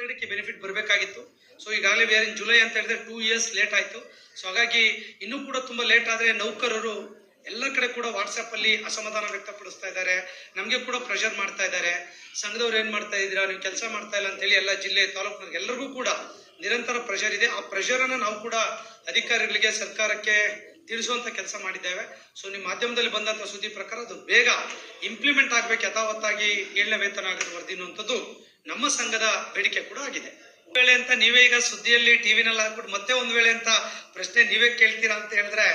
ಇಪ್ಪತ್ತೆರಡಕ್ಕೆ benefit ಬರಬೇಕಾಗಿತ್ತು. So ಈಗಾಗಲೇ ವಿ ಜುಲೈ ಅಂತ ಹೇಳಿದ್ರೆ ಟೂ ಇಯರ್ಸ್ ಲೇಟ್ ಆಯಿತು. ಸೊ ಹಾಗಾಗಿ ಇನ್ನೂ ಕೂಡ ತುಂಬ ಲೇಟ್ ಆದರೆ ನೌಕರರು ಎಲ್ಲ ಕಡೆ ಕೂಡ ವಾಟ್ಸಪ್ಪಲ್ಲಿ ಅಸಮಾಧಾನ ವ್ಯಕ್ತಪಡಿಸ್ತಾ ಇದ್ದಾರೆ. ನಮಗೆ ಕೂಡ ಪ್ರೆಷರ್ ಮಾಡ್ತಾ ಇದ್ದಾರೆ. ಸಂಘದವ್ರು ಏನು ಮಾಡ್ತಾ ಇದ್ದೀರಾ? ನೀವು ಕೆಲಸ ಮಾಡ್ತಾ ಇಲ್ಲ ಅಂತೇಳಿ ಎಲ್ಲ ಜಿಲ್ಲೆ ತಾಲೂಕಿನ ಎಲ್ಲರಿಗೂ ಕೂಡ ನಿರಂತರ ಪ್ರೆಷರ್ ಇದೆ. ಆ ಪ್ರೆಷರನ್ನು ನಾವು ಕೂಡ ಅಧಿಕಾರಿಗಳಿಗೆ, ಸರ್ಕಾರಕ್ಕೆ ತಿಳಿಸುವಂತ ಕೆಲಸ ಮಾಡಿದ್ದೇವೆ. ಸೊ ನಿಮ್ಮ ಮಾಧ್ಯಮದಲ್ಲಿ ಬಂದಂತ ಸುದ್ದಿ ಪ್ರಕಾರ ಅದು ಬೇಗ ಇಂಪ್ಲಿಮೆಂಟ್ ಆಗ್ಬೇಕು, ಯಥಾವತ್ತಾಗಿ ಏಳನೇ ವೇತನ ಆಗದ ವರದಿ ಅನ್ನುವಂಥದ್ದು ನಮ್ಮ ಸಂಘದ ಬೇಡಿಕೆ ಕೂಡ ಆಗಿದೆ. ಒಂದು ವೇಳೆ ಅಂತ ನೀವೇ ಈಗ ಸುದ್ದಿಯಲ್ಲಿ ಟಿವಿನಲ್ಲಿ ಹಾಕ್ಬಿಟ್ಟು ಮತ್ತೆ ಒಂದ್ ವೇಳೆ ಅಂತ ಪ್ರಶ್ನೆ ನೀವೇ ಕೇಳ್ತೀರಾ ಅಂತ ಹೇಳಿದ್ರೆ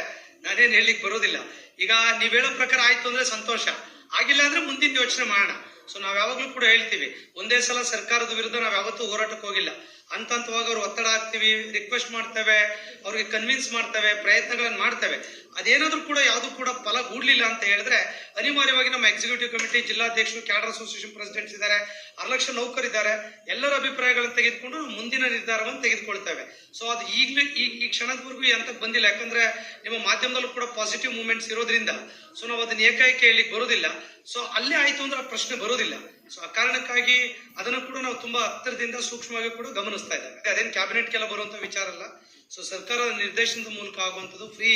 ನಾನೇನ್ ಹೇಳಿಕ್ ಬರೋದಿಲ್ಲ. ಈಗ ನೀವ್ ಹೇಳೋ ಪ್ರಕಾರ ಆಯ್ತು ಅಂದ್ರೆ ಸಂತೋಷ. ಆಗಿಲ್ಲ ಅಂದ್ರೆ ಮುಂದಿನ ಯೋಚನೆ ಮಾಡೋಣ. ಸೊ ನಾವ್ ಯಾವಾಗ್ಲೂ ಕೂಡ ಹೇಳ್ತೀವಿ, ಒಂದೇ ಸಲ ಸರ್ಕಾರದ ವಿರುದ್ಧ ನಾವ್ ಯಾವತ್ತೂ ಹೋರಾಟಕ್ಕೆ ಹೋಗಿಲ್ಲ. ಹಂತ ಹಂತವಾಗಿ ಅವ್ರು ಒತ್ತಡ ಹಾಕ್ತಿವಿ ರಿಕ್ವೆಸ್ಟ್ ಮಾಡ್ತೇವೆ, ಅವ್ರಿಗೆ ಕನ್ವಿನ್ಸ್ ಮಾಡ್ತೇವೆ, ಪ್ರಯತ್ನಗಳನ್ನು ಮಾಡ್ತೇವೆ. ಅದೇನಾದರೂ ಕೂಡ ಯಾವುದು ಕೂಡ ಫಲ ಗೂಡ್ಲಿಲ್ಲ ಅಂತ ಹೇಳಿದ್ರೆ ಅನಿವಾರ್ಯವಾಗಿ ನಮ್ಮ ಎಕ್ಸಿಕ್ಯೂಟಿವ್ ಕಮಿಟಿ ಜಿಲ್ಲಾಧ್ಯಕ್ಷರು ಕ್ಯಾಡರ್ ಅಸೋಸಿಯೇಷನ್ ಪ್ರೆಸಿಡೆಂಟ್ಸ್ ಇದ್ದಾರೆ ಆರು ಲಕ್ಷ ನೌಕರಿದ್ದಾರೆ ಎಲ್ಲರ ಅಭಿಪ್ರಾಯಗಳನ್ನು ತೆಗೆದುಕೊಂಡು ಮುಂದಿನ ನಿರ್ಧಾರವನ್ನು ತೆಗೆದುಕೊಳ್ತೇವೆ. ಸೊ ಅದು ಈಗಲೇ ಈ ಈ ಕ್ಷಣದವರೆಗೂ ಅಂತ ಬಂದಿಲ್ಲ. ಯಾಕಂದ್ರೆ ನಿಮ್ಮ ಮಾಧ್ಯಮದಲ್ಲೂ ಕೂಡ ಪಾಸಿಟಿವ್ ಮೂಮೆಂಟ್ಸ್ ಇರೋದ್ರಿಂದ ಸೊ ನಾವು ಅದನ್ನ ಏಕಾಏಕಿ ಹೇಳಿ ಬರೋದಿಲ್ಲ. ಸೊ ಅಲ್ಲೇ ಆಯ್ತು ಅಂದ್ರೆ ಪ್ರಶ್ನೆ ಬರೋದಿಲ್ಲ. ಸೊ ಆ ಕಾರಣಕ್ಕಾಗಿ ಅದನ್ನು ಕೂಡ ನಾವು ತುಂಬಾ ಹತ್ತಿರದಿಂದ ಸೂಕ್ಷ್ಮವಾಗಿ ಕೂಡ ಗಮನಿಸ್ತಾ ಇದ್ದೇವೆ. ಅದೇನು ಕ್ಯಾಬಿನೆಟ್ಗೆಲ್ಲ ಬರುವಂತ ವಿಚಾರ ಅಲ್ಲ. ಸೊ ಸರ್ಕಾರದ ನಿರ್ದೇಶನದ ಮೂಲಕ ಆಗುವಂಥದ್ದು ಫ್ರೀ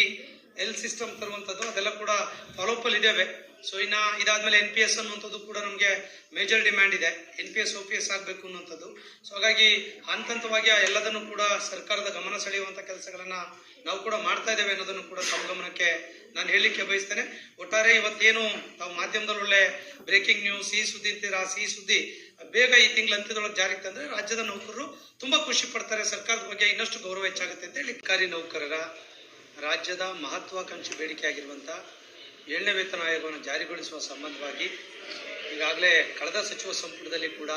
ಹೆಲ್ತ್ ಸಿಸ್ಟಮ್ ತರುವಂಥದ್ದು, ಅದೆಲ್ಲ ಕೂಡ ಫಾಲೋಅಪ್ ಅಲ್ಲಿ ಇದ್ದೇವೆ. ಸೊ ಇನ್ನ ಇದಾದ್ಮೇಲೆ ಎನ್ ಪಿ ಎಸ್ ಅನ್ನುವಂಥದ್ದು ಕೂಡ ನಮಗೆ ಮೇಜರ್ ಡಿಮ್ಯಾಂಡ್ ಇದೆ. N P S O P S ಆಗಬೇಕು ಅನ್ನುವಂಥದ್ದು. ಸೊ ಹಾಗಾಗಿ ಹಂತ ಹಂತವಾಗಿ ಎಲ್ಲದನ್ನು ಕೂಡ ಸರ್ಕಾರದ ಗಮನ ಸೆಳೆಯುವಂಥ ಕೆಲಸಗಳನ್ನ ನಾವು ಕೂಡ ಮಾಡ್ತಾ ಇದ್ದೇವೆ ಅನ್ನೋದನ್ನು ಕೂಡ ತಮ್ಮ ಗಮನಕ್ಕೆ ನಾನು ಹೇಳಲಿಕ್ಕೆ ಬಯಸ್ತೇನೆ, ಒಟ್ಟಾರೆ ಇವತ್ತೇನು ತಾವು ಮಾಧ್ಯಮದಲ್ಲಿ ಒಳ್ಳೆ ಬ್ರೇಕಿಂಗ್ ನ್ಯೂಸ್ ಈ ಸುದ್ದಿ ಅಂತೀರಾ ಸಿಹಿ ಸುದ್ದಿ, ಬೇಗ ಈ ತಿಂಗಳ ಅಂತ್ಯದೊಳಗೆ ಜಾರಿಗೆ ತಂದ್ರೆ ರಾಜ್ಯದ ನೌಕರರು ತುಂಬಾ ಖುಷಿ ಪಡ್ತಾರೆ. ಸರ್ಕಾರದ ಬಗ್ಗೆ ಇನ್ನಷ್ಟು ಗೌರವ ಹೆಚ್ಚಾಗುತ್ತೆ ಅಂತ ಹೇಳಿ ಕಾರ್ಯ ನೌಕರರ ರಾಜ್ಯದ ಮಹತ್ವಾಕಾಂಕ್ಷಿ ಬೇಡಿಕೆಯಾಗಿರುವಂಥ ಏಳನೇ ವೇತನ ಆಯೋಗವನ್ನು ಜಾರಿಗೊಳಿಸುವ ಸಂಬಂಧವಾಗಿ ಈಗಾಗಲೇ ಕಳೆದ ಸಚಿವ ಸಂಪುಟದಲ್ಲಿ ಕೂಡ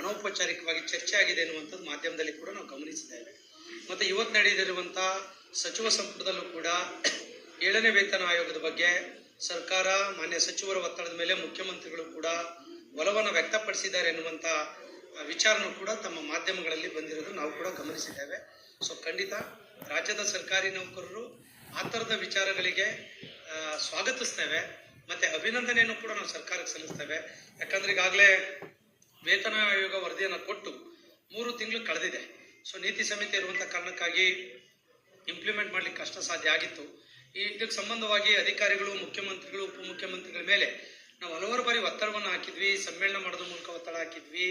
ಅನೌಪಚಾರಿಕವಾಗಿ ಚರ್ಚೆ ಆಗಿದೆ ಎನ್ನುವಂಥದ್ದು ಮಾಧ್ಯಮದಲ್ಲಿ ಕೂಡ ನಾವು ಗಮನಿಸಿದ್ದೇವೆ. ಮತ್ತು ಇವತ್ತು ನಡೆಯದಿರುವಂಥ ಸಚಿವ ಸಂಪುಟದಲ್ಲೂ ಕೂಡ ಏಳನೇ ವೇತನ ಆಯೋಗದ ಬಗ್ಗೆ ಸರ್ಕಾರ, ಮಾನ್ಯ ಸಚಿವರ ಒತ್ತಡದ ಮೇಲೆ ಮುಖ್ಯಮಂತ್ರಿಗಳು ಕೂಡ ಒಲವನ್ನು ವ್ಯಕ್ತಪಡಿಸಿದ್ದಾರೆ ಎನ್ನುವಂಥ ವಿಚಾರನೂ ಕೂಡ ತಮ್ಮ ಮಾಧ್ಯಮಗಳಲ್ಲಿ ಬಂದಿರೋದು ನಾವು ಕೂಡ ಗಮನಿಸಿದ್ದೇವೆ. ಸೊ ಖಂಡಿತ ರಾಜ್ಯದ ಸರ್ಕಾರಿ ನೌಕರರು ಆ ಥರದ ವಿಚಾರಗಳಿಗೆ ಸ್ವಾಗತಿಸ್ತೇವೆ. ಮತ್ತೆ ಅಭಿನಂದನೆಯನ್ನು ಕೂಡ ನಾವು ಸರ್ಕಾರಕ್ಕೆ ಸಲ್ಲಿಸ್ತೇವೆ. ಯಾಕಂದ್ರೆ ಈಗಾಗಲೇ ವೇತನ ಆಯೋಗ ವರದಿಯನ್ನು ಕೊಟ್ಟು ಮೂರು ತಿಂಗಳು ಕಳೆದಿದೆ. ಸೊ ನೀತಿ ಸಮಿತಿ ಇರುವಂಥ ಕಾರಣಕ್ಕಾಗಿ ಇಂಪ್ಲಿಮೆಂಟ್ ಮಾಡಲಿಕ್ಕೆ ಕಷ್ಟ ಸಾಧ್ಯ ಆಗಿತ್ತು. ಈ ಇದಕ್ಕೆ ಸಂಬಂಧವಾಗಿ ಅಧಿಕಾರಿಗಳು, ಮುಖ್ಯಮಂತ್ರಿಗಳು, ಉಪಮುಖ್ಯಮಂತ್ರಿಗಳ ಮೇಲೆ ನಾವು ಹಲವಾರು ಬಾರಿ ಒತ್ತಡವನ್ನು ಹಾಕಿದ್ವಿ, ಸಮ್ಮೇಳನ ಮಾಡೋದ್ರ ಮೂಲಕ ಒತ್ತಡ ಹಾಕಿದ್ವಿ.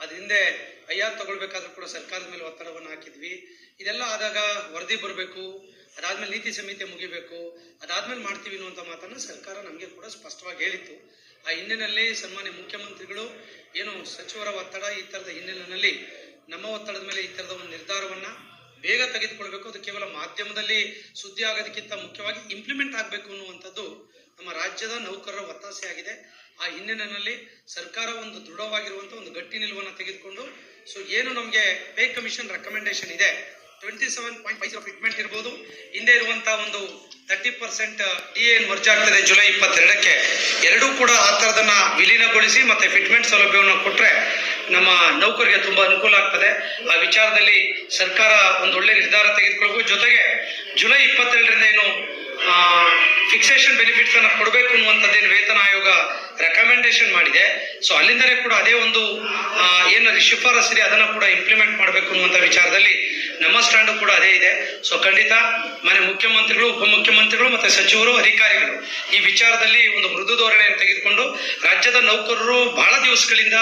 ಅದ್ರ ಹಿಂದೆ ಐಆರ್ ತಗೊಳ್ಬೇಕಾದ್ರೂ ಕೂಡ ಸರ್ಕಾರದ ಮೇಲೆ ಒತ್ತಡವನ್ನು ಹಾಕಿದ್ವಿ. ಇದೆಲ್ಲ ಆದಾಗ ವರದಿ ಬರಬೇಕು, ಅದಾದ್ಮೇಲೆ ನೀತಿ ಸಮಿತಿ ಮುಗಿಬೇಕು, ಅದಾದ್ಮೇಲೆ ಮಾಡ್ತೀವಿ ಅನ್ನುವಂಥ ಮಾತನ್ನು ಸರ್ಕಾರ ನಮಗೆ ಕೂಡ ಸ್ಪಷ್ಟವಾಗಿ ಹೇಳಿತ್ತು. ಆ ಹಿನ್ನೆಲೆಯಲ್ಲಿ ಸನ್ಮಾನ್ಯ ಮುಖ್ಯಮಂತ್ರಿಗಳು, ಏನು ಸಚಿವರ ಒತ್ತಡ ಈ ತರದ ಹಿನ್ನೆಲೆಯಲ್ಲಿ, ನಮ್ಮ ಒತ್ತಡದ ಮೇಲೆ ಈ ತರದ ಒಂದು ನಿರ್ಧಾರವನ್ನ ಬೇಗ ತೆಗೆದುಕೊಳ್ಬೇಕು. ಅದು ಕೇವಲ ಮಾಧ್ಯಮದಲ್ಲಿ ಸುದ್ದಿ ಆಗೋದಕ್ಕಿಂತ ಮುಖ್ಯವಾಗಿ ಇಂಪ್ಲಿಮೆಂಟ್ ಆಗಬೇಕು ಅನ್ನುವಂಥದ್ದು ನಮ್ಮ ರಾಜ್ಯದ ನೌಕರರ ಒತ್ತಾಸೆಯಾಗಿದೆ ಆ ಹಿನ್ನೆಲೆಯಲ್ಲಿ ಸರ್ಕಾರ ಒಂದು ದೃಢವಾಗಿರುವಂಥ ಒಂದು ಗಟ್ಟಿ ನಿಲುವನ್ನು ತೆಗೆದುಕೊಂಡು, ಸೊ ಏನು ನಮಗೆ ಪೇ ಕಮಿಷನ್ ರೆಕಮೆಂಡೇಶನ್ ಇದೆ twenty seven point five fitment ಇರ್ಬೋದು. ಹಿಂದೆ ಇರುವಂತಹ ಒಂದು thirty percent D N merge ಆಗ್ತದೆ ಜುಲೈ ಇಪ್ಪತ್ತೆರಡಕ್ಕೆ. ಎರಡೂ ಕೂಡ ಆ ಥರದನ್ನ ವಿಲೀನಗೊಳಿಸಿ ಮತ್ತೆ ಫಿಟ್ಮೆಂಟ್ ಸೌಲಭ್ಯವನ್ನು ಕೊಟ್ಟರೆ ನಮ್ಮ ನೌಕರಿಗೆ ತುಂಬಾ ಅನುಕೂಲ ಆಗ್ತದೆ. ಆ ವಿಚಾರದಲ್ಲಿ ಸರ್ಕಾರ ಒಂದು ಒಳ್ಳೆ ನಿರ್ಧಾರ ತೆಗೆದುಕೊಳ್ಬೇಕು. ಜೊತೆಗೆ ಜುಲೈ ಇಪ್ಪತ್ತೆರಡರಿಂದ ಏನು ಫಿಕ್ಸೇಷನ್ ಬೆನಿಫಿಟ್ಸ್ ಅನ್ನ ಕೊಡಬೇಕು ಅನ್ನುವಂಥದ್ದೇನು ವೇತನ ಆಯೋಗ ರೆಕಮೆಂಡೇಶನ್ ಮಾಡಿದೆ. ಸೊ ಅಲ್ಲಿಂದಲೇ ಕೂಡ ಅದೇ ಒಂದು ಏನು ಶಿಫಾರಸ್ ಇದೆ, ಅದನ್ನ ಕೂಡ ಇಂಪ್ಲಿಮೆಂಟ್ ಮಾಡಬೇಕು ಅನ್ನುವಂಥ ವಿಚಾರದಲ್ಲಿ ನಮ್ಮ ಸ್ಟ್ಯಾಂಡು ಕೂಡ ಅದೇ ಇದೆ. ಸೊ ಖಂಡಿತ ಮನೆ ಮುಖ್ಯಮಂತ್ರಿಗಳು, ಉಪಮುಖ್ಯಮಂತ್ರಿಗಳು ಮತ್ತೆ ಸಚಿವರು, ಅಧಿಕಾರಿಗಳು ಈ ವಿಚಾರದಲ್ಲಿ ಒಂದು ಮೃದು ಧೋರಣೆಯನ್ನು ತೆಗೆದುಕೊಂಡು ರಾಜ್ಯದ ನೌಕರರು ಬಹಳ ದಿವಸಗಳಿಂದ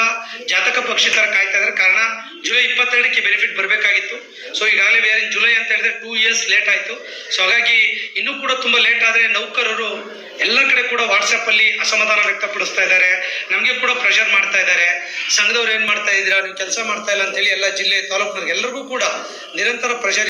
ಜಾತಕ ಪಕ್ಷಿ ತರ ಕಾಯ್ತಾ ಇದ್ದಾರೆ. ಕಾರಣ, ಜುಲೈ ಇಪ್ಪತ್ತೆರಡಕ್ಕೆ ಬೆನಿಫಿಟ್ ಬರಬೇಕಾಗಿತ್ತು. ಸೊ ಈಗಾಗಲೇ ಬೇರೆ ಜುಲೈ ಅಂತ ಹೇಳಿದ್ರೆ ಟೂ ಇಯರ್ಸ್ ಲೇಟ್ ಆಯ್ತು. ಸೊ ಹಾಗಾಗಿ ಇನ್ನೂ ಕೂಡ ತುಂಬಾ ಲೇಟ್ ಆದ್ರೆ ನೌಕರರು ಎಲ್ಲ ಕಡೆ ಕೂಡ ವಾಟ್ಸಪ್ ಅಲ್ಲಿ ಅಸಮಾಧಾನ ವ್ಯಕ್ತಪಡಿಸ್ತಾ ಇದ್ದಾರೆ. ನಮಗೆ ಕೂಡ ಪ್ರೆಷರ್ ಮಾಡ್ತಾ ಇದ್ದಾರೆ. ಸಂಘದವ್ರು ಏನ್ ಮಾಡ್ತಾ ಇದ್ದೀರಾ? ನೀವು ಕೆಲಸ ಮಾಡ್ತಾ ಇಲ್ಲ ಅಂತ ಹೇಳಿ ಎಲ್ಲ ಜಿಲ್ಲೆ ತಾಲೂಕಿನ ಎಲ್ಲರಿಗೂ ಕೂಡ ನಿರಂತರ ಪ್ರೆಷರ್